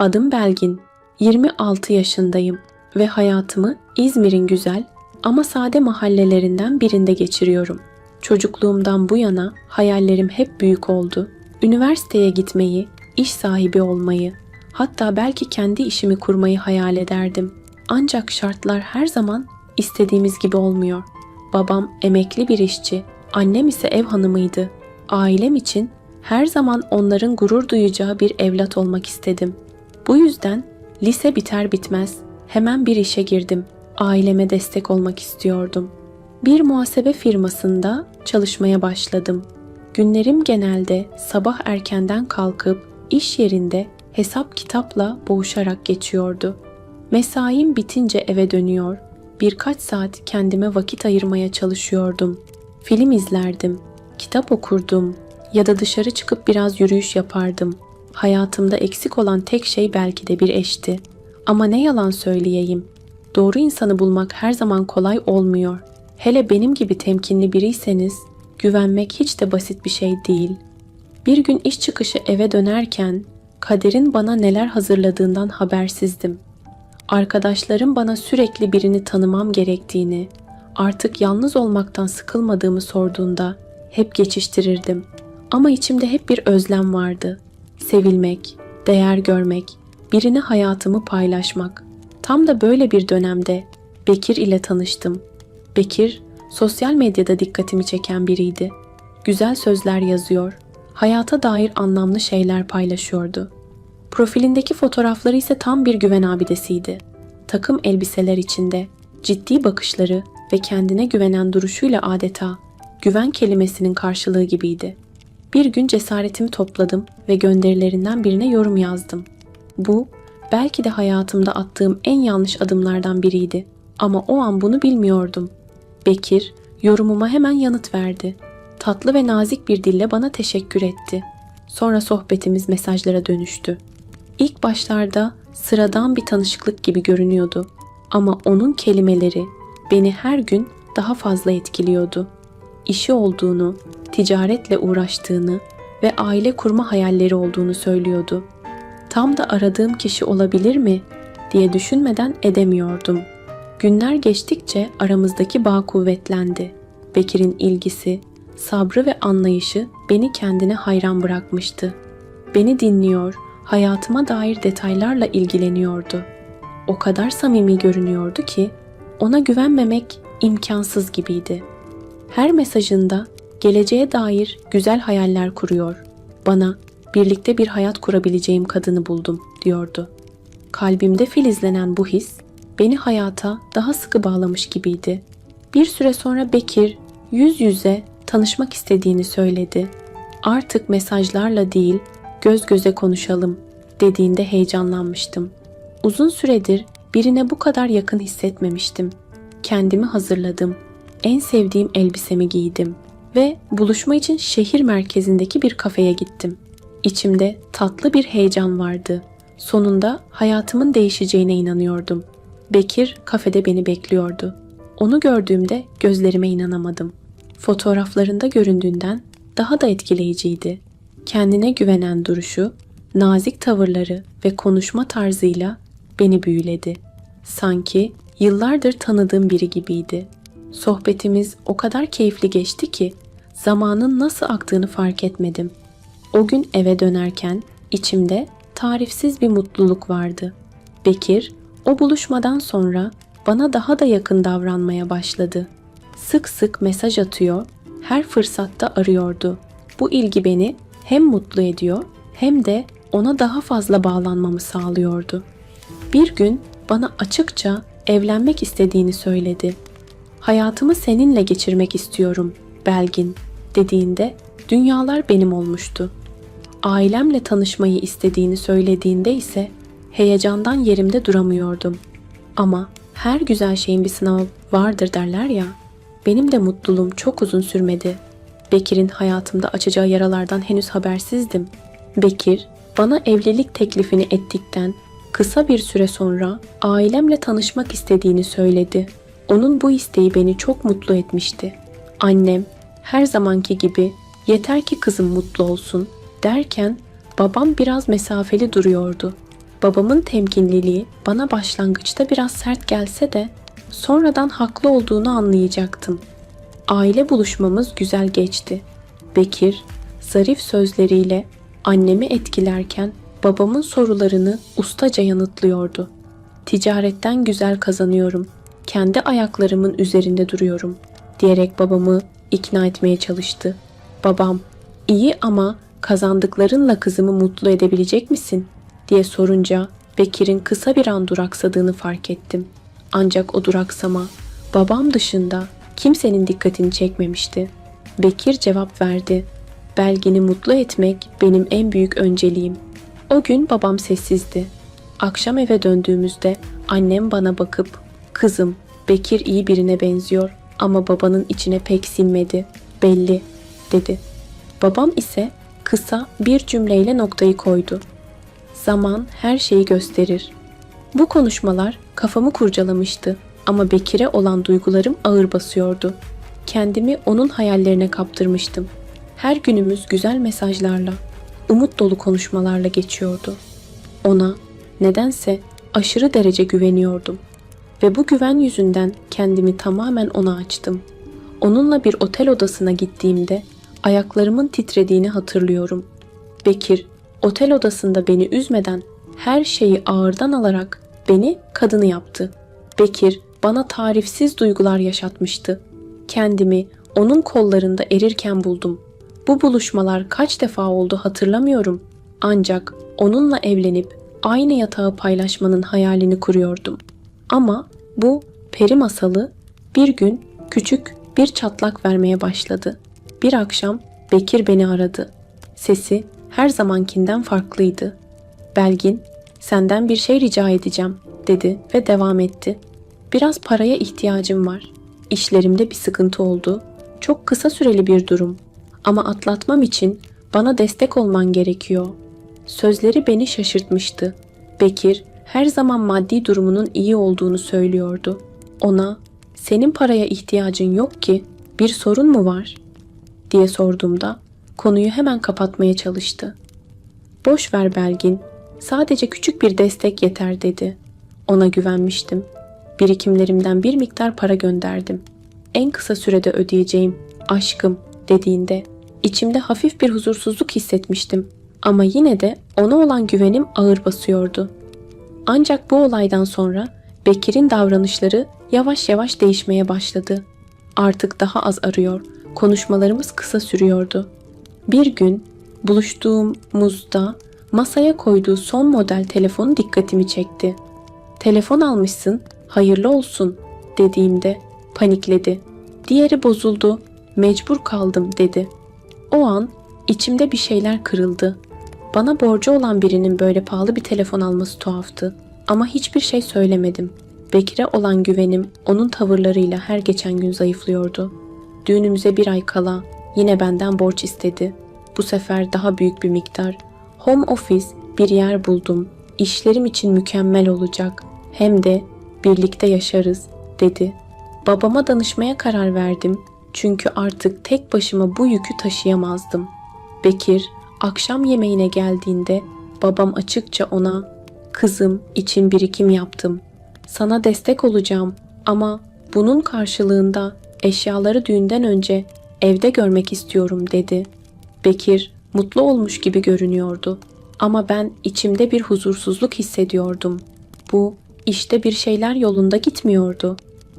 Adım Belgin. 26 yaşındayım ve hayatımı İzmir'in güzel ama sade mahallelerinden birinde geçiriyorum. Çocukluğumdan bu yana hayallerim hep büyük oldu. Üniversiteye gitmeyi, iş sahibi olmayı, hatta belki kendi işimi kurmayı hayal ederdim. Ancak şartlar her zaman istediğimiz gibi olmuyor. Babam emekli bir işçi, annem ise ev hanımıydı. Ailem için her zaman onların gurur duyacağı bir evlat olmak istedim. Bu yüzden lise biter bitmez hemen bir işe girdim. Aileme destek olmak istiyordum. Bir muhasebe firmasında çalışmaya başladım. Günlerim genelde sabah erkenden kalkıp iş yerinde hesap kitapla boğuşarak geçiyordu. Mesaim bitince eve dönüyor, birkaç saat kendime vakit ayırmaya çalışıyordum. Film izlerdim, kitap okurdum ya da dışarı çıkıp biraz yürüyüş yapardım. Hayatımda eksik olan tek şey belki de bir eşti. Ama ne yalan söyleyeyim, doğru insanı bulmak her zaman kolay olmuyor. Hele benim gibi temkinli biriyseniz güvenmek hiç de basit bir şey değil. Bir gün iş çıkışı eve dönerken kaderin bana neler hazırladığından habersizdim. Arkadaşlarım bana sürekli birini tanımam gerektiğini, artık yalnız olmaktan sıkılmadığımı sorduğunda hep geçiştirirdim. Ama içimde hep bir özlem vardı. Sevilmek, değer görmek, birine hayatımı paylaşmak. Tam da böyle bir dönemde Bekir ile tanıştım. Bekir, sosyal medyada dikkatimi çeken biriydi. Güzel sözler yazıyor, hayata dair anlamlı şeyler paylaşıyordu. Profilindeki fotoğrafları ise tam bir güven abidesiydi. Takım elbiseler içinde, ciddi bakışları ve kendine güvenen duruşuyla adeta güven kelimesinin karşılığı gibiydi. Bir gün cesaretimi topladım ve gönderilerinden birine yorum yazdım. Bu belki de hayatımda attığım en yanlış adımlardan biriydi ama o an bunu bilmiyordum. Bekir yorumuma hemen yanıt verdi. Tatlı ve nazik bir dille bana teşekkür etti. Sonra sohbetimiz mesajlara dönüştü. İlk başlarda sıradan bir tanışıklık gibi görünüyordu ama onun kelimeleri beni her gün daha fazla etkiliyordu. İşi olduğunu, ticaretle uğraştığını ve aile kurma hayalleri olduğunu söylüyordu. Tam da aradığım kişi olabilir mi diye düşünmeden edemiyordum. Günler geçtikçe aramızdaki bağ kuvvetlendi. Bekir'in ilgisi, sabrı ve anlayışı beni kendine hayran bırakmıştı. Beni dinliyor, hayatıma dair detaylarla ilgileniyordu. O kadar samimi görünüyordu ki ona güvenmemek imkansız gibiydi. Her mesajında geleceğe dair güzel hayaller kuruyor. Bana birlikte bir hayat kurabileceğim kadını buldum diyordu. Kalbimde filizlenen bu his beni hayata daha sıkı bağlamış gibiydi. Bir süre sonra Bekir yüz yüze tanışmak istediğini söyledi. Artık mesajlarla değil, göz göze konuşalım dediğinde heyecanlanmıştım. Uzun süredir birine bu kadar yakın hissetmemiştim. Kendimi hazırladım. En sevdiğim elbisemi giydim ve buluşma için şehir merkezindeki bir kafeye gittim. İçimde tatlı bir heyecan vardı. Sonunda hayatımın değişeceğine inanıyordum. Bekir kafede beni bekliyordu. Onu gördüğümde gözlerime inanamadım. Fotoğraflarında göründüğünden daha da etkileyiciydi. Kendine güvenen duruşu, nazik tavırları ve konuşma tarzıyla beni büyüledi. Sanki yıllardır tanıdığım biri gibiydi. Sohbetimiz o kadar keyifli geçti ki zamanın nasıl aktığını fark etmedim. O gün eve dönerken içimde tarifsiz bir mutluluk vardı. Bekir o buluşmadan sonra bana daha da yakın davranmaya başladı. Sık sık mesaj atıyor, her fırsatta arıyordu. Bu ilgi beni hem mutlu ediyor hem de ona daha fazla bağlanmamı sağlıyordu. Bir gün bana açıkça evlenmek istediğini söyledi. Hayatımı seninle geçirmek istiyorum, Belgin dediğinde dünyalar benim olmuştu. Ailemle tanışmayı istediğini söylediğinde ise heyecandan yerimde duramıyordum. Ama her güzel şeyin bir sınavı vardır derler ya. Benim de mutluluğum çok uzun sürmedi. Bekir'in hayatımda açacağı yaralardan henüz habersizdim. Bekir bana evlilik teklifini ettikten kısa bir süre sonra ailemle tanışmak istediğini söyledi. Onun bu isteği beni çok mutlu etmişti. Annem her zamanki gibi yeter ki kızım mutlu olsun derken babam biraz mesafeli duruyordu. Babamın temkinliliği bana başlangıçta biraz sert gelse de sonradan haklı olduğunu anlayacaktım. Aile buluşmamız güzel geçti. Bekir zarif sözleriyle annemi etkilerken babamın sorularını ustaca yanıtlıyordu. Ticaretten güzel kazanıyorum. Kendi ayaklarımın üzerinde duruyorum diyerek babamı ikna etmeye çalıştı. Babam, iyi ama kazandıklarınla kızımı mutlu edebilecek misin? diye sorunca Bekir'in kısa bir an duraksadığını fark ettim. Ancak o duraksama babam dışında kimsenin dikkatini çekmemişti. Bekir cevap verdi. Belgin'i mutlu etmek benim en büyük önceliğim. O gün babam sessizdi. Akşam eve döndüğümüzde annem bana bakıp "Kızım, Bekir iyi birine benziyor ama babanın içine pek sinmedi. Belli." dedi. Babam ise kısa bir cümleyle noktayı koydu. Zaman her şeyi gösterir. Bu konuşmalar kafamı kurcalamıştı ama Bekir'e olan duygularım ağır basıyordu. Kendimi onun hayallerine kaptırmıştım. Her günümüz güzel mesajlarla, umut dolu konuşmalarla geçiyordu. Ona nedense aşırı derece güveniyordum ve bu güven yüzünden kendimi tamamen ona açtım. Onunla bir otel odasına gittiğimde ayaklarımın titrediğini hatırlıyorum. Bekir otel odasında beni üzmeden her şeyi ağırdan alarak beni kadını yaptı. Bekir bana tarifsiz duygular yaşatmıştı. Kendimi onun kollarında erirken buldum. Bu buluşmalar kaç defa oldu hatırlamıyorum. Ancak onunla evlenip aynı yatağı paylaşmanın hayalini kuruyordum. Ama bu peri masalı bir gün küçük bir çatlak vermeye başladı. Bir akşam Bekir beni aradı. Sesi her zamankinden farklıydı. Belgin, senden bir şey rica edeceğim dedi ve devam etti. Biraz paraya ihtiyacım var. İşlerimde bir sıkıntı oldu. Çok kısa süreli bir durum. Ama atlatmam için bana destek olman gerekiyor. Sözleri beni şaşırtmıştı. Bekir her zaman maddi durumunun iyi olduğunu söylüyordu. Ona senin paraya ihtiyacın yok ki bir sorun mu var diye sorduğumda konuyu hemen kapatmaya çalıştı. Boş ver Belgin, sadece küçük bir destek yeter dedi. Ona güvenmiştim. Birikimlerimden bir miktar para gönderdim. En kısa sürede ödeyeceğim, aşkım dediğinde içimde hafif bir huzursuzluk hissetmiştim. Ama yine de ona olan güvenim ağır basıyordu. Ancak bu olaydan sonra Bekir'in davranışları yavaş yavaş değişmeye başladı. Artık daha az arıyor, konuşmalarımız kısa sürüyordu. Bir gün buluştuğumuzda masaya koyduğu son model telefonu dikkatimi çekti. Telefon almışsın, hayırlı olsun dediğimde panikledi. Diğeri bozuldu, mecbur kaldım dedi. O an içimde bir şeyler kırıldı. Bana borcu olan birinin böyle pahalı bir telefon alması tuhaftı. Ama hiçbir şey söylemedim. Bekir'e olan güvenim onun tavırlarıyla her geçen gün zayıflıyordu. Düğünümüze bir ay kala yine benden borç istedi. Bu sefer daha büyük bir miktar. Home office bir yer buldum. İşlerim için mükemmel olacak. Hem de birlikte yaşarız dedi. Babama danışmaya karar verdim. Çünkü artık tek başıma bu yükü taşıyamazdım. Bekir akşam yemeğine geldiğinde babam açıkça ona "Kızım için birikim yaptım. Sana destek olacağım ama bunun karşılığında eşyaları düğünden önce evde görmek istiyorum." dedi. Bekir mutlu olmuş gibi görünüyordu ama ben içimde bir huzursuzluk hissediyordum. Bu işte bir şeyler yolunda gitmiyordu.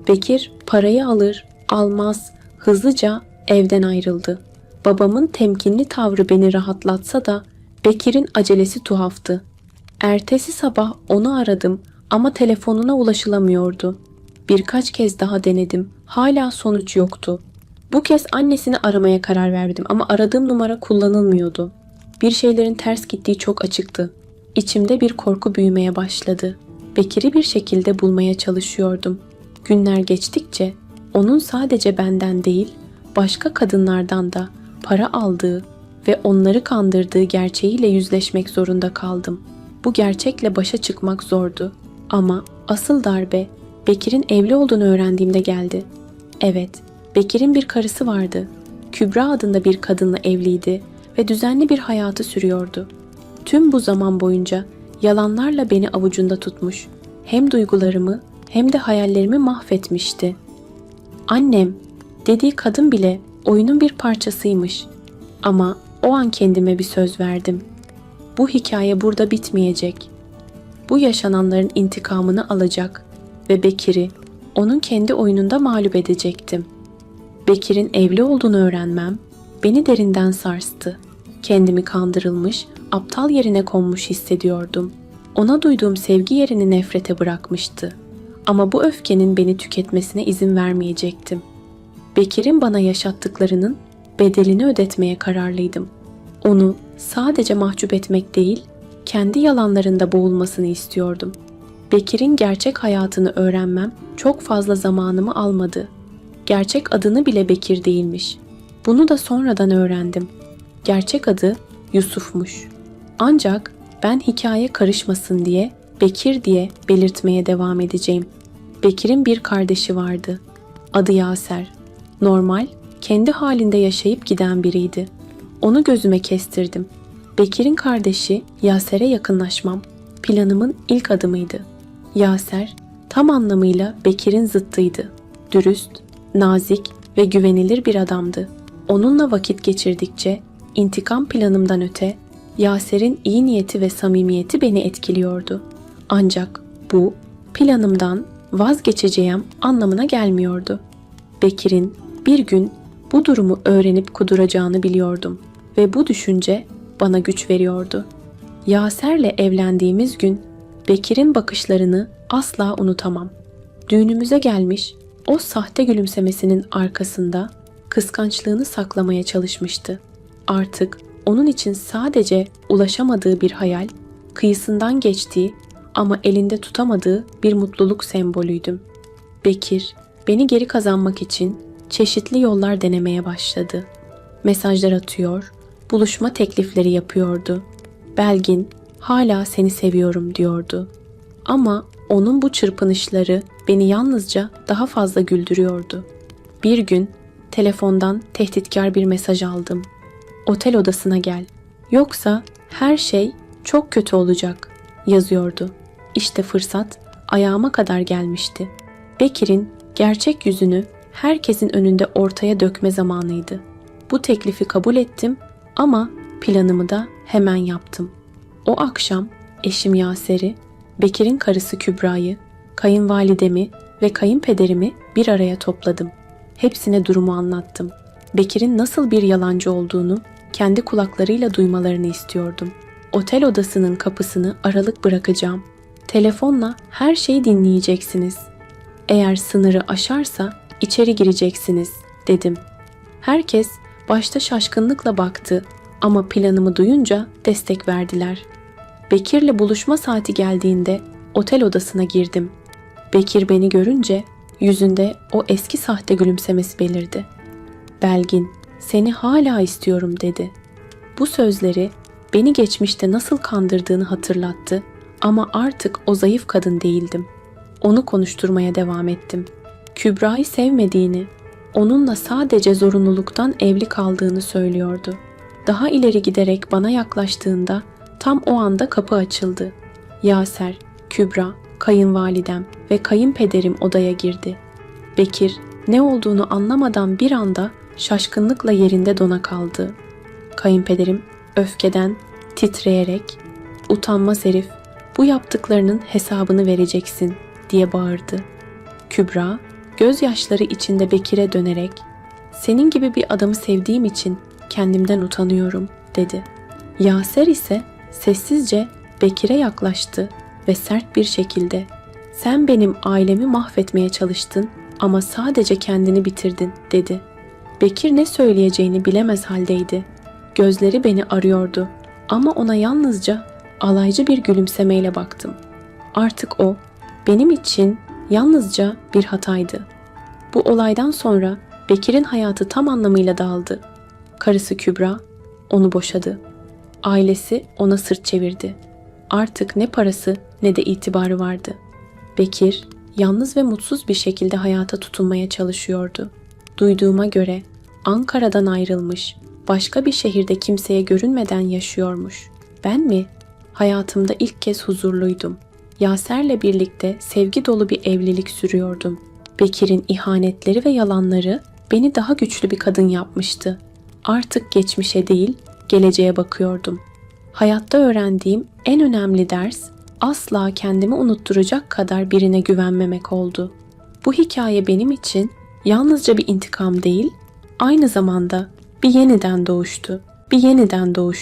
Bekir parayı alır, almaz, hızlıca evden ayrıldı. Babamın temkinli tavrı beni rahatlatsa da Bekir'in acelesi tuhaftı. Ertesi sabah onu aradım ama telefonuna ulaşılamıyordu. Birkaç kez daha denedim. Hala sonuç yoktu. Bu kez annesini aramaya karar verdim ama aradığım numara kullanılmıyordu. Bir şeylerin ters gittiği çok açıktı. İçimde bir korku büyümeye başladı. Bekir'i bir şekilde bulmaya çalışıyordum. Günler geçtikçe onun sadece benden değil, başka kadınlardan da para aldığı ve onları kandırdığı gerçeğiyle yüzleşmek zorunda kaldım. Bu gerçekle başa çıkmak zordu. Ama asıl darbe Bekir'in evli olduğunu öğrendiğimde geldi. Evet, Bekir'in bir karısı vardı. Kübra adında bir kadınla evliydi ve düzenli bir hayatı sürüyordu. Tüm bu zaman boyunca yalanlarla beni avucunda tutmuş. Hem duygularımı hem de hayallerimi mahvetmişti. Annem dediği kadın bile oyunun bir parçasıymış. Ama o an kendime bir söz verdim. Bu hikaye burada bitmeyecek. Bu yaşananların intikamını alacak ve Bekir'i onun kendi oyununda mağlup edecektim. Bekir'in evli olduğunu öğrenmem beni derinden sarstı. Kendimi kandırılmış, aptal yerine konmuş hissediyordum. Ona duyduğum sevgi yerini nefrete bırakmıştı. Ama bu öfkenin beni tüketmesine izin vermeyecektim. Bekir'in bana yaşattıklarının bedelini ödetmeye kararlıydım. Onu sadece mahcup etmek değil, kendi yalanlarında boğulmasını istiyordum. Bekir'in gerçek hayatını öğrenmem çok fazla zamanımı almadı. Gerçek adını bile Bekir değilmiş. Bunu da sonradan öğrendim. Gerçek adı Yusuf'muş. Ancak ben hikaye karışmasın diye Bekir diye belirtmeye devam edeceğim. Bekir'in bir kardeşi vardı. Adı Yaser. Normal, kendi halinde yaşayıp giden biriydi. Onu gözüme kestirdim. Bekir'in kardeşi Yaser'e yakınlaşmam planımın ilk adımıydı. Yaser tam anlamıyla Bekir'in zıttıydı. Dürüst, nazik ve güvenilir bir adamdı. Onunla vakit geçirdikçe intikam planımdan öte Yaser'in iyi niyeti ve samimiyeti beni etkiliyordu. Ancak bu planımdan vazgeçeceğim anlamına gelmiyordu. Bekir'in bir gün bu durumu öğrenip kuduracağını biliyordum ve bu düşünce bana güç veriyordu. Yaser'le evlendiğimiz gün Bekir'in bakışlarını asla unutamam. Düğünümüze gelmiş, o sahte gülümsemesinin arkasında kıskançlığını saklamaya çalışmıştı. Artık onun için sadece ulaşamadığı bir hayal, kıyısından geçtiği ama elinde tutamadığı bir mutluluk sembolüydüm. Bekir, beni geri kazanmak için çeşitli yollar denemeye başladı. Mesajlar atıyor, buluşma teklifleri yapıyordu. Belgin, hala seni seviyorum diyordu. Ama onun bu çırpınışları beni yalnızca daha fazla güldürüyordu. Bir gün telefondan tehditkar bir mesaj aldım. Otel odasına gel. Yoksa her şey çok kötü olacak yazıyordu. İşte fırsat ayağıma kadar gelmişti. Bekir'in gerçek yüzünü herkesin önünde ortaya dökme zamanıydı. Bu teklifi kabul ettim ama planımı da hemen yaptım. O akşam eşim Yaser'i, Bekir'in karısı Kübra'yı, kayınvalidemi ve kayınpederimi bir araya topladım. Hepsine durumu anlattım. Bekir'in nasıl bir yalancı olduğunu kendi kulaklarıyla duymalarını istiyordum. Otel odasının kapısını aralık bırakacağım. Telefonla her şeyi dinleyeceksiniz. Eğer sınırı aşarsa içeri gireceksiniz, dedim. Herkes başta şaşkınlıkla baktı ama planımı duyunca destek verdiler. Bekir'le buluşma saati geldiğinde otel odasına girdim. Bekir beni görünce yüzünde o eski sahte gülümsemesi belirdi. Belgin, seni hala istiyorum dedi. Bu sözleri beni geçmişte nasıl kandırdığını hatırlattı ama artık o zayıf kadın değildim. Onu konuşturmaya devam ettim. Kübra'yı sevmediğini, onunla sadece zorunluluktan evli kaldığını söylüyordu. Daha ileri giderek bana yaklaştığında tam o anda kapı açıldı. Yaser, Kübra, kayınvalidem ve kayınpederim odaya girdi. Bekir ne olduğunu anlamadan bir anda şaşkınlıkla yerinde dona kaldı. Kayınpederim öfkeden titreyerek "Utanmaz herif, bu yaptıklarının hesabını vereceksin." diye bağırdı. Kübra gözyaşları içinde Bekir'e dönerek "Senin gibi bir adamı sevdiğim için kendimden utanıyorum." dedi. Yaser ise sessizce Bekir'e yaklaştı ve sert bir şekilde "Sen benim ailemi mahvetmeye çalıştın ama sadece kendini bitirdin." dedi. Bekir ne söyleyeceğini bilemez haldeydi. Gözleri beni arıyordu ama ona yalnızca alaycı bir gülümsemeyle baktım. Artık o benim için yalnızca bir hataydı. Bu olaydan sonra Bekir'in hayatı tam anlamıyla dağıldı. Karısı Kübra onu boşadı. Ailesi ona sırt çevirdi. Artık ne parası ne de itibarı vardı. Bekir yalnız ve mutsuz bir şekilde hayata tutunmaya çalışıyordu. Duyduğuma göre Ankara'dan ayrılmış, başka bir şehirde kimseye görünmeden yaşıyormuş. Ben mi? Hayatımda ilk kez huzurluydum. Yaser'le birlikte sevgi dolu bir evlilik sürüyordum. Bekir'in ihanetleri ve yalanları beni daha güçlü bir kadın yapmıştı. Artık geçmişe değil, geleceğe bakıyordum. Hayatta öğrendiğim en önemli ders asla kendimi unutturacak kadar birine güvenmemek oldu. Bu hikaye benim için yalnızca bir intikam değil, aynı zamanda bir yeniden doğuştu. Bir yeniden doğuş.